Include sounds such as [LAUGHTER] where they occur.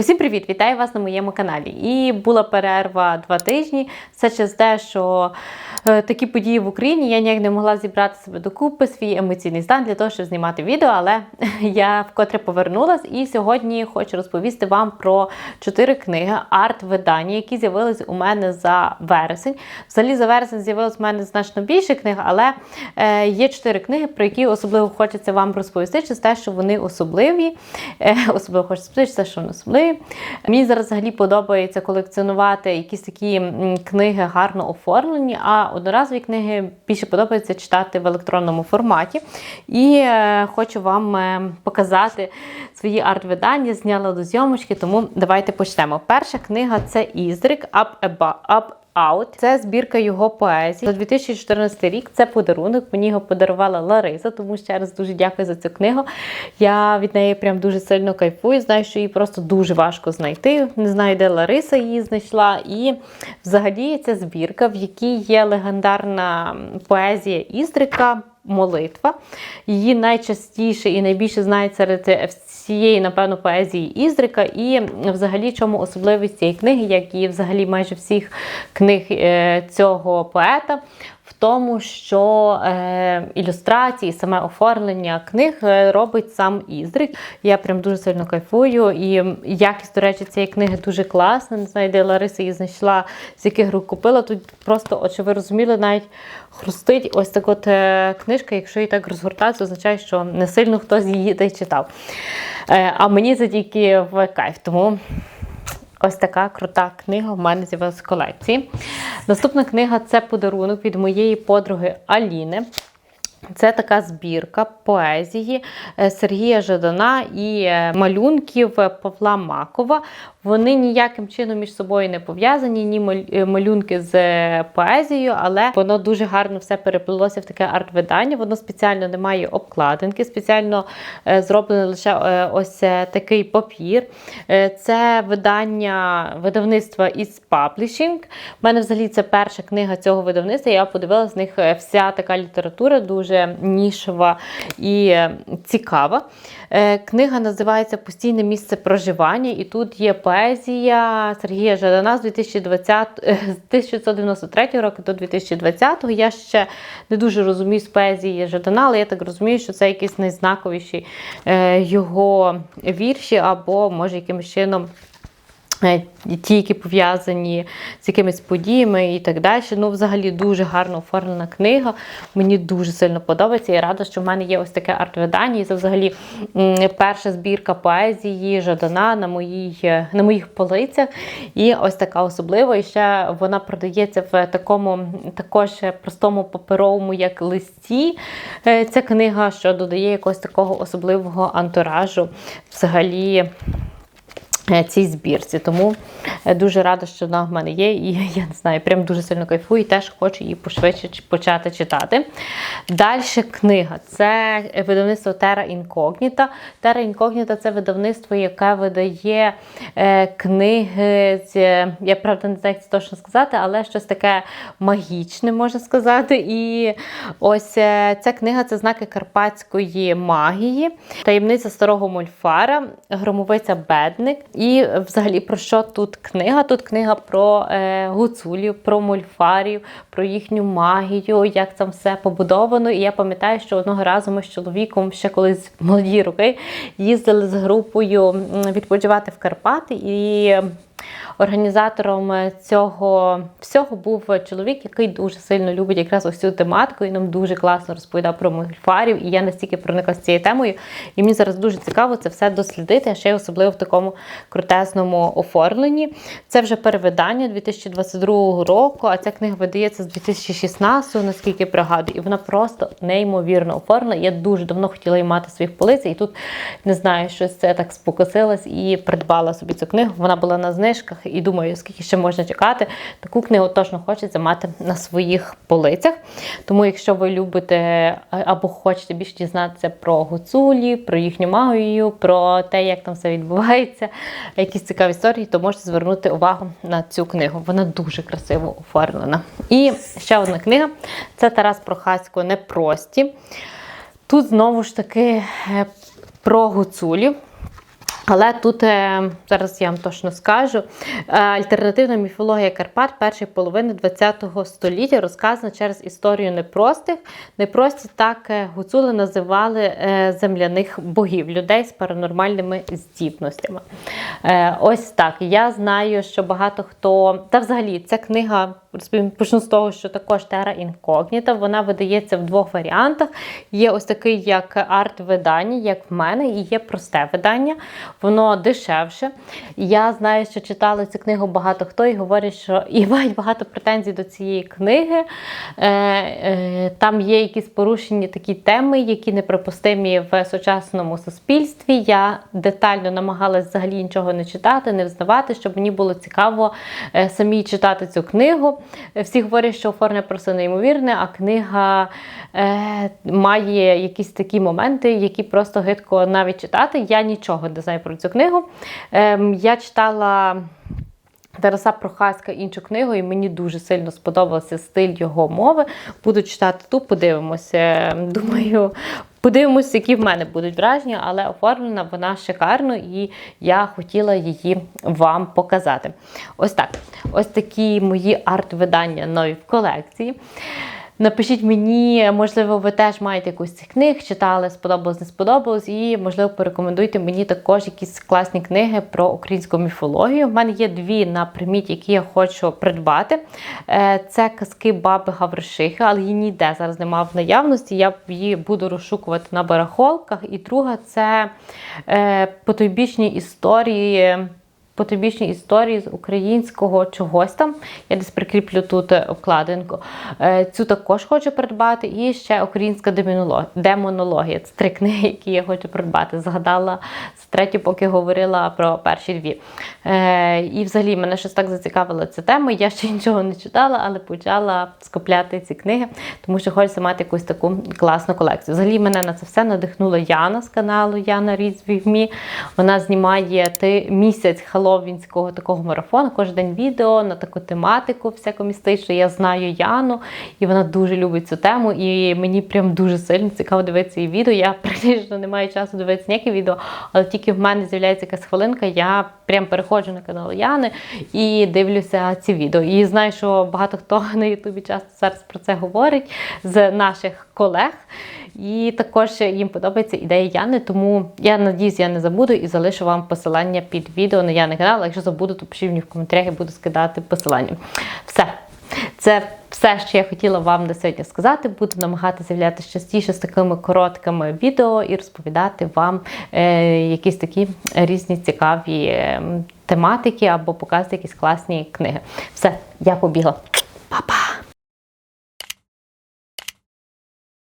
Усім привіт! Вітаю вас на моєму каналі. І була перерва два тижні. Все через те, що е, такі події в Україні я ніяк не могла зібрати себе докупи, свій емоційний стан для того, щоб знімати відео, але [LAUGHS] я вкотре повернулась і сьогодні хочу розповісти вам про чотири книги арт-видання, які з'явились у мене за вересень. Взагалі за вересень з'явилось у мене значно більше книг, але е, є чотири книги, про які особливо хочеться вам розповісти, через те, що вони особливі. Е, особливо сказати, через що вони особливі. Мені зараз взагалі подобається колекціонувати якісь такі книги гарно оформлені, а одноразові книги більше подобається читати в електронному форматі. І е, хочу вам е, показати свої арт-видання, зняла до зйомочки, тому давайте почнемо. Перша книга це Іздрик Up, Up Out. Це збірка його поезії. За 2014 рік це подарунок. Мені його подарувала Лариса, тому ще раз дуже дякую за цю книгу. Я від неї прям дуже сильно кайфую. Знаю, що її просто дуже важко знайти. Не знаю, де Лариса її знайшла. І взагалі ця збірка, в якій є легендарна поезія Іздрика. Молитва. Її найчастіше і найбільше знають серед всієї, напевно, поезії Іздрика. І взагалі, чому особливість цієї книги, як і взагалі майже всіх книг е, цього поета, тому, що е, ілюстрації, саме оформлення книг е, робить сам Іздрик. Я прям дуже сильно кайфую. І якість, до речі, цієї книги дуже класна. Не знаю, де Лариса її знайшла, з яких рук купила. Тут просто, от, щоб ви розуміли, навіть хрустить ось так от е, книжка, якщо її так розгортати, означає, що не сильно хтось її та й читав. Е, а мені це тільки в кайф. Тому. Ось така крута книга в мене з'явилася в колекції. Наступна книга це подарунок від моєї подруги Аліни. Це така збірка поезії е, Сергія Жадана і е, малюнків Павла Макова. Вони ніяким чином між собою не пов'язані, ні е, малюнки з е, поезією, але воно дуже гарно все переплилося в таке арт-видання. Воно спеціально не має обкладинки, спеціально е, зроблений лише е, ось е, такий папір. Е, Це видання видавництва із Publishing. У мене взагалі це перша книга цього видавництва. Я подивилася з них е, вся така література, дуже нішова і е, цікава. Е, Книга називається Постійне місце проживання, і тут є поезія Сергія Жадана з 2020, е, з 1993 року до 2020. Я ще не дуже розумію з поезії Жадана, але я так розумію, що це якісь найзнаковіші е, його вірші, або може якимось чином. Ті, які пов'язані з якимись подіями і так далі. Ну, взагалі, дуже гарно оформлена книга. Мені дуже сильно подобається. Я рада, що в мене є ось таке арт-видання. І це взагалі перша збірка поезії Жадана на, моїй, е, на моїх полицях. І ось така особлива. І ще вона продається в такому також простому паперовому, як листі. Е, Ця книга, що додає якогось такого особливого антуражу. Взагалі цій збірці. Тому е, дуже рада, що вона в мене є, і я не знаю, прям дуже сильно кайфую, і теж хочу її пошвидше почати читати. Далі книга це видавництво Terra Incognita. Terra Incognita це видавництво, яке видає е, книги з, я правда не знаю, як це точно сказати, але щось таке магічне, можна сказати. І ось е, ця книга це знаки карпатської магії, таємниця старого мольфара, громовиця Бедник. І взагалі про що тут книга? Тут книга про е, гуцулів, про мольфарів, про їхню магію, як там все побудовано. І я пам'ятаю, що одного разу ми з чоловіком ще колись молоді роки їздили з групою відпочивати в Карпати і. Організатором цього всього був чоловік, який дуже сильно любить якраз ось цю тематику, і нам дуже класно розповідав про мольфарів. І я настільки проникла з цією темою. І мені зараз дуже цікаво це все дослідити, а ще й особливо в такому крутезному оформленні. Це вже перевидання 2022 року, а ця книга видається з 2016, наскільки пригадую, і вона просто неймовірно оформлена. Я дуже давно хотіла її мати своїх полицях, і тут не знаю, щось це так спокусилась і придбала собі цю книгу. Вона була на знижках, і думаю, скільки ще можна чекати. Таку книгу точно хочеться мати на своїх полицях. Тому, якщо ви любите або хочете більше дізнатися про гуцулі, про їхню магію, про те, як там все відбувається, якісь цікаві історії, то можете звернути увагу на цю книгу. Вона дуже красиво оформлена. І ще одна книга це Тарас Прохасько Непрості. Тут знову ж таки е, про гуцулів. Але тут е, зараз я вам точно скажу. е, Альтернативна міфологія Карпат першої половини ХХ століття розказана через історію непростих. Непрості так е, гуцули називали земляних богів, людей з паранормальними здібностями. Ось так. Я знаю, що багато хто. Та взагалі ця книга почну з того, що також Тера інкогніта. Вона видається в двох варіантах. Є ось такий як арт-видання, як в мене, і є просте видання. Воно дешевше. Я знаю, що читали цю книгу багато хто і говорять, що і мають багато претензій до цієї книги. Е, е, Там є якісь порушені такі теми, які неприпустимі в сучасному суспільстві. Я детально намагалась взагалі нічого не читати, не взнавати, щоб мені було цікаво е, самі читати цю книгу. Всі говорять, що оформлення просто неймовірне, а книга має якісь такі моменти, які просто гидко навіть читати. Я нічого не знаю про цю книгу. Ем, я читала. Тараса Прохаська іншу книгу, і мені дуже сильно сподобався стиль його мови. Буду читати ту, подивимося. Думаю, подивимося, які в мене будуть враження, але оформлена вона шикарно, і я хотіла її вам показати. Ось так. Ось такі мої арт-видання нові в колекції. Напишіть мені, можливо, ви теж маєте якусь цих книг, читали, сподобалось, не сподобалось, і, можливо, порекомендуйте мені також якісь класні книги про українську міфологію. У мене є дві на приміті, які я хочу придбати. Е, Це казки баби Гавришихи, але її ніде зараз немає в наявності. Я її буду розшукувати на барахолках. І друга це е, потойбічні історії потойбічні історії з українського чогось там. Я десь прикріплю тут е, вкладинку. Е, Цю також хочу придбати. І ще українська демонологія. Це три книги, які я хочу придбати. Згадала з третю, поки говорила про перші дві. Е, І взагалі мене щось так зацікавила ця тема. Я ще нічого не читала, але почала скупляти ці книги, тому що хочеться мати якусь таку класну колекцію. Взагалі мене на це все надихнула Яна з каналу Яна Me. Вона знімає ти місяць хеллоуінського такого марафону, кожен день відео на таку тематику всяку містичну. Я знаю Яну, і вона дуже любить цю тему. І мені прям дуже сильно цікаво дивитися її відео. Я [LAUGHS] практично не маю часу дивитися ніякі відео, але тільки в мене з'являється якась хвилинка, я прям переходжу на канал Яни і дивлюся ці відео. І знаю, що багато хто [LAUGHS] на Ютубі часто зараз про це говорить з наших колег. І також їм подобається ідея Яни, тому я надіюсь, я не забуду і залишу вам посилання під відео на Яни канал. Якщо забуду, то пишіть мені в коментарях, я буду скидати посилання. Все. Це все, що я хотіла вам на сьогодні сказати. Буду намагатися з'являтися частіше з такими короткими відео і розповідати вам е, якісь такі різні цікаві тематики або показувати якісь класні книги. Все, я побігла.